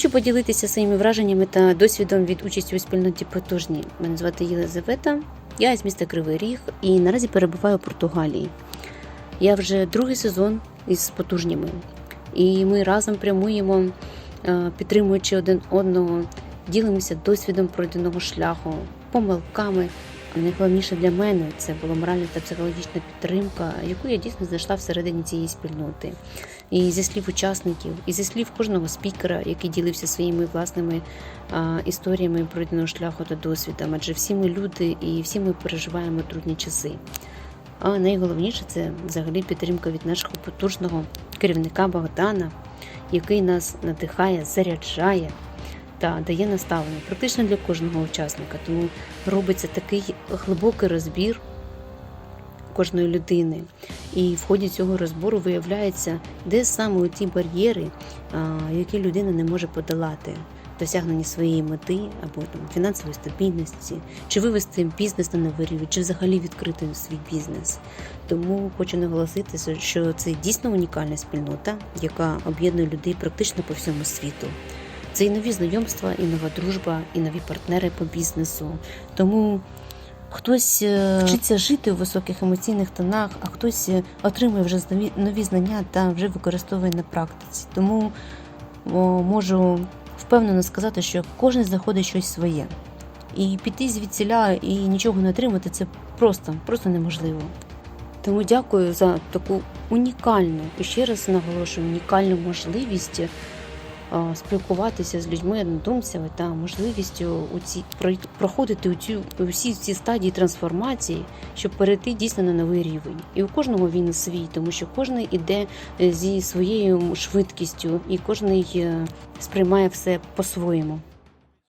Хочу поділитися своїми враженнями та досвідом від участі у спільноті потужні. Мене звати Єлизавета, я з міста Кривий Ріг і наразі перебуваю у Португалії. Я вже другий сезон із потужніми, і ми разом прямуємо, е, підтримуючи один одного, ділимося досвідом пройденого шляху, помилками. Найголовніше для мене це була моральна та психологічна підтримка, яку я дійсно знайшла всередині цієї спільноти. І зі слів учасників, і зі слів кожного спікера, який ділився своїми власними а, історіями пройденого шляху та досвідом, адже всі ми люди і всі ми переживаємо трудні часи. А найголовніше це взагалі підтримка від нашого потужного керівника Богдана, який нас надихає, заряджає та дає наставлення практично для кожного учасника. Тому робиться такий глибокий розбір кожної людини. І в ході цього розбору виявляється, де саме ті бар'єри, які людина не може подолати. Досягнення своєї мети або там фінансової стабільності, чи вивести бізнес на новий рівень, чи взагалі відкрити свій бізнес. Тому хочу наголосити, що це дійсно унікальна спільнота, яка об'єднує людей практично по всьому світу. Це і нові знайомства, і нова дружба, і нові партнери по бізнесу. Тому хтось е, вчиться жити у високих емоційних тонах, а хтось е, отримує вже нові, знання та вже використовує на практиці. Тому можу впевнено сказати, що кожен знаходить щось своє. І піти звідсіля і нічого не отримати це просто, просто неможливо. Тому дякую за таку унікальну, і ще раз наголошую, унікальну можливість спілкуватися з людьми однодумцями та можливістю у ці проходити у цю усі ці стадії трансформації, щоб перейти дійсно на новий рівень. І у кожного він свій, тому що кожен іде е, зі своєю швидкістю, і кожен е, сприймає все по-своєму.